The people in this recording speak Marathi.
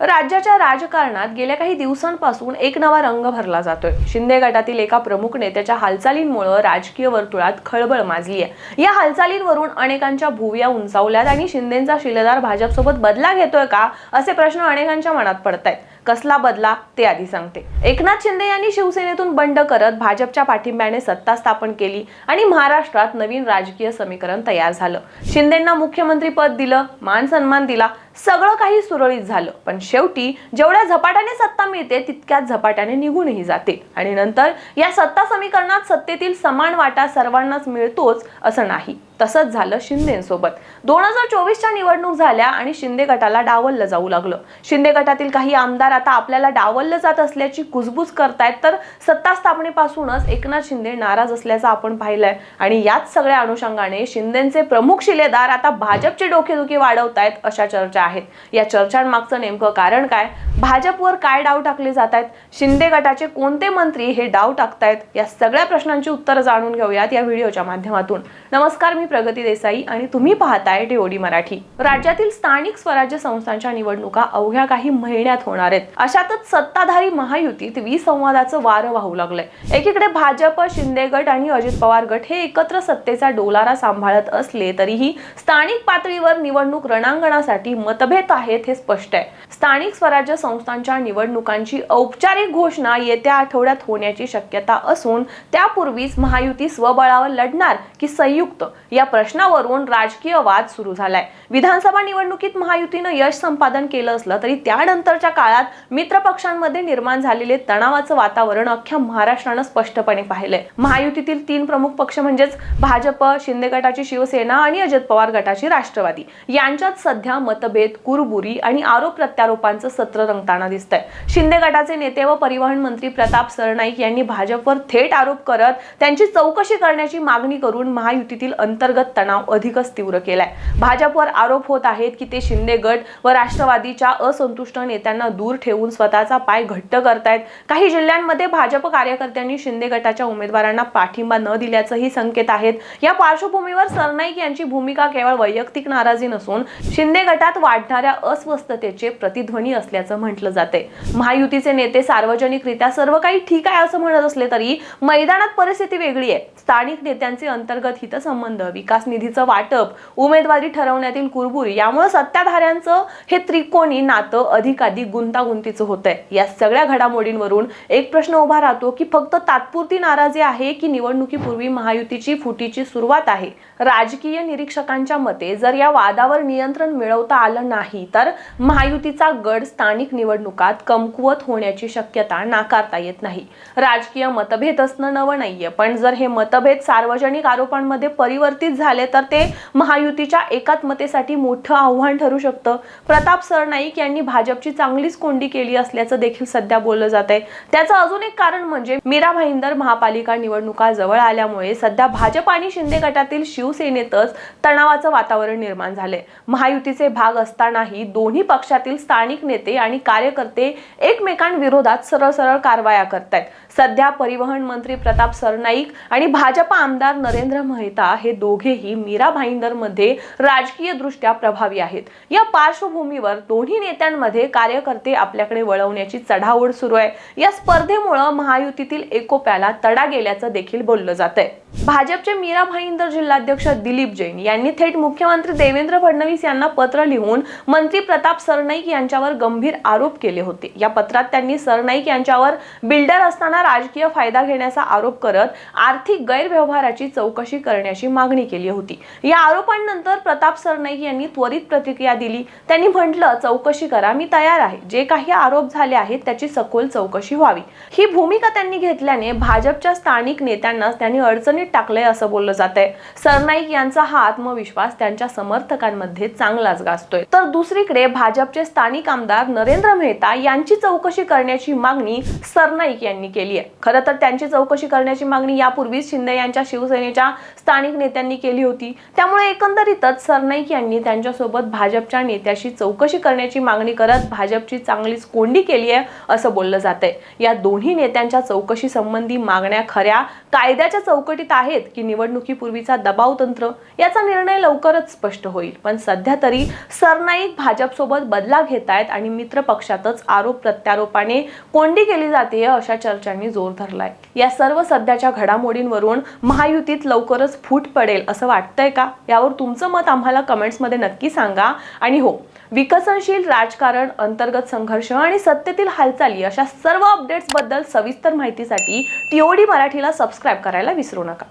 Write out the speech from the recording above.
राज्याच्या राजकारणात गेल्या काही दिवसांपासून एक नवा रंग भरला जातोय. शिंदे गटातील एका प्रमुख नेत्याच्या हालचालींमुळे राजकीय वर्तुळात खळबळ माजली आहे या हालचालींवरून अनेकांच्या भुवया उंचावल्यात आणि शिंदेचा शिलेदार भाजपसोबत बदला घेतोय का असे प्रश्न अनेकांच्या मनात पडतायत. कसला बदला ते आधी सांगते. एकनाथ शिंदे यांनी शिवसेनेतून बंड करत भाजपच्या पाठिंब्याने सत्ता स्थापन केली आणि महाराष्ट्रात नवीन राजकीय समीकरण तयार झालं. शिंदेंना मुख्यमंत्री पद दिलं मान सन्मान दिला सगळं काही सुरळीत झालं. पण शेवटी जेवढ्या झपाट्याने सत्ता मिळते तितक्याच झपाट्याने निघूनही जाते. आणि नंतर या सत्ता समीकरणात सत्तेतील समान वाटा सर्वांनाच मिळतोच असं नाही. तसंच झालं शिंदेसोबत. दोन हजार चोवीसच्या निवडणूक झाल्या आणि शिंदे गटाला डावललं जाऊ लागलं. शिंदे गटातील काही आमदार आता आपल्याला डावललं जात असल्याची कुजबूज करतायत तर सत्ता स्थापनेपासूनच एकनाथ शिंदे नाराज असल्याचं आपण पाहिलंय. आणि याच सगळ्या अनुषंगाने शिंदेचे प्रमुख शिलेदार आता भाजपची डोकेदुखी वाढवतायत अशा चर्चा आहेत. या चर्चांमागचं नेमकं कारण काय? भाजपवर काय डाव टाकले जात आहेत शिंदे गटाचे कोणते मंत्री हे डाव टाकतायत? या सगळ्या प्रश्नांची उत्तरं जाणून घेऊयात या व्हिडिओच्या माध्यमातून. नमस्कार मी प्रगती देसाई आणि तुम्ही पाहताय डीओडी मराठी. राज्यातील स्थानिक स्वराज्य संस्थांच्या निवडणुका अवघ्या काही महिन्यात होणार आहेत. अशातच सत्ताधारी महायुतीत विसंवादाचं वारं वाहू लागलंय. एकीकडे भाजप शिंदे गट आणि अजित पवार गट हे एकत्र सत्तेचा डोलारा सांभाळत असले तरीही स्थानिक पातळीवर निवडणूक रणांगणासाठी मतभेद आहेत हे स्पष्ट आहे. स्थानिक स्वराज्य संस्थांच्या निवडणुकांची औपचारिक घोषणा येत्या आठवड्यात होण्याची शक्यता असून त्यापूर्वीच महायुती स्वबळावर लढणार की संयुक्त या प्रश्नावरून राजकीय वाद सुरू झालाय. विधानसभा निवडणुकीत महायुतीनं यश संपादन केलं असलं तरी त्यानंतरच्या काळात मित्र पक्षांमध्ये निर्माण झालेले तणावाचं वातावरण अख्ख्या महाराष्ट्रानं स्पष्टपणे पाहिलंय. महायुतीतील तीन प्रमुख पक्ष म्हणजेच भाजप शिंदे गटाची शिवसेना आणि अजित पवार गटाची राष्ट्रवादी. यांच्यात सध्या मतभेद कुरबुरी आणि आरोप प्रत्यारोपांचं सत्र रंगताना दिसत आहे शिंदे गटाचे नेते व परिवहन मंत्री प्रताप सरनाईक यांनी भाजपवर थेट आरोप करत त्यांची चौकशी करण्याची मागणी करून महायुतीतील अंतर्गत तणाव अधिकच तीव्र केलाय. भाजपवर आरोप होत आहेत की ते शिंदे गट व राष्ट्रवादीच्या असंतुष्ट नेत्यांना दूर ठेवून स्वतःचा पाय घट्ट करतायत. काही जिल्ह्यांमध्ये भाजप कार्यकर्त्यांनी शिंदे गटाच्या उमेदवारांना पाठिंबा न दिल्याचंही संकेत आहेत. या पार्श्वभूमीवर सरनाईक यांची भूमिका केवळ वैयक्तिक नाराजी नसून शिंदे गटात वाढणाऱ्या अस्वस्थतेचे प्रतिध्वनी असल्याचं म्हटलं जाते. महायुतीचे नेते सार्वजनिकरित्या सर्व काही ठीक आहे असं म्हणत असले तरी मैदानात परिस्थिती वेगळी आहे. स्थानिक नेत्यांचे अंतर्गत हितसंबंध विकास निधीचं वाटप उमेदवारी ठरवण्यातील कुरबुरी यामुळे सत्ताधाऱ्यांचं हे त्रिकोणी नातं अधिकाधिक गुंतागुंतीचं होत आहे या सगळ्या घडामोडींवरून एक प्रश्न उभा राहतो की फक्त तात्पुरती नाराजी आहे की निवडणुकीपूर्वी महायुतीची फुटीची सुरुवात आहे? राजकीय निरीक्षकांच्या मते जर या वादावर नियंत्रण मिळवता आलं नाही तर महायुतीचा गड स्थानिक निवडणुकात कमकुवत होण्याची शक्यता नाकारता येत नाही. राजकीय मतभेद असणं नवं नाहीये. पण जर हे मतभेद सार्वजनिक आरोपांमध्ये परिवर्तित झाले तर ते महायुतीच्या एकात्मतेसाठी मोठं आव्हान ठरू शकतं. प्रताप सरनाईक यांनी भाजपची चांगलीच कोंडी केली असल्याचं देखील सध्या बोललं जात आहे. त्याचं अजून एक कारण म्हणजे मीरा भाईंदर महापालिका निवडणुका जवळ आल्यामुळे सध्या भाजप आणि शिंदे गटातील शिवसेनेतच तणावाचं वातावरण निर्माण झालंय. महायुतीचे भाग असतानाही दोन्ही पक्षातील स्थानिक नेते आणि कार्यकर्ते एकमेकांविरोधात सरळ सरळ कारवाया करतायत. सध्या परिवहन मंत्री प्रताप सरनाईक आणि भाजपा आमदार नरेंद्र मेहता हे दोघेही मीरा भाईंदरमध्ये राजकीय दृष्ट्या प्रभावी आहेत. या पार्श्वभूमीवर दोन्ही नेत्यांमध्ये कार्यकर्ते आपल्याकडे वळवण्याची चढाओढ सुरू आहे. या स्पर्धेमुळे महायुतीतील एकोप्याला तडा गेल्याचं देखील बोललं जात आहे भाजपचे मीरा भाईंदर जिल्हाध्यक्ष दिलीप जैन यांनी थेट मुख्यमंत्री देवेंद्र फडणवीस यांना पत्र लिहून मंत्री प्रताप सरनाईक यांच्यावर गंभीर आरोप आरोप केले होते. या पत्रात त्यांनी सरनाईक यांच्यावर बिल्डर असताना राजकीय फायदा घेण्याचा आरोप करत आर्थिक गैरव्यवहाराची चौकशी करण्याची मागणी केली होती. या आरोपांनंतर प्रताप सरनाईक यांनी त्वरित प्रतिक्रिया दिली. त्यांनी म्हटलं चौकशी करा मी तयार आहे. जे काही आरोप झाले आहेत त्याची सखोल चौकशी व्हावी. ही भूमिका त्यांनी घेतल्याने भाजपच्या स्थानिक नेत्यांना त्यांनी अडचणीत टाकलंय असं बोललं जात आहे सरनाईक यांचा हा आत्मविश्वास त्यांच्या समर्थकांमध्ये चांगलाच गाजतोय. तर दुसरीकडे भाजपचे स्थानिक आमदार नरेंद्र मेहता यांची चौकशी करण्याची मागणी सरनाईक यांनी केली आहे. खरं तर त्यांची चौकशी करण्याची मागणी यापूर्वीच शिंदे यांच्या शिवसेनेच्या स्थानिक नेत्यांनी केली होती. त्यामुळे एकंदरीतच सरनाईक यांनी त्यांच्यासोबत भाजपच्या नेत्याशी चौकशी करण्याची मागणी करत भाजपची चांगलीच कोंडी केली आहे असं बोललं जात आहे या दोन्ही नेत्यांच्या चौकशी संबंधी मागण्या खऱ्या कायद्याच्या चौकटीत आहेत की निवडणुकीपूर्वीचा दबाव तंत्र याचा निर्णय लवकरच स्पष्ट होईल. पण सध्या तरी सरनाईक भाजपसोबत बदला घेत आहेत आणि मित्र पक्षातच आरोप प्रत्यारोपाने कोंडी केली जाते अशा चर्चांनी जोर धरलाय. या सर्व सध्याच्या घडामोडींवरून महायुतीत लवकरच फूट पडेल असं वाटतंय का? यावर तुमचं मत आम्हाला कमेंट्समध्ये नक्की सांगा. आणि हो विकसनशील राजकारण अंतर्गत संघर्ष आणि सत्तेतील हालचाली अशा सर्व अपडेट्सबद्दल सविस्तर माहितीसाठी टीओडी मराठीला सबस्क्राईब करायला विसरू नका.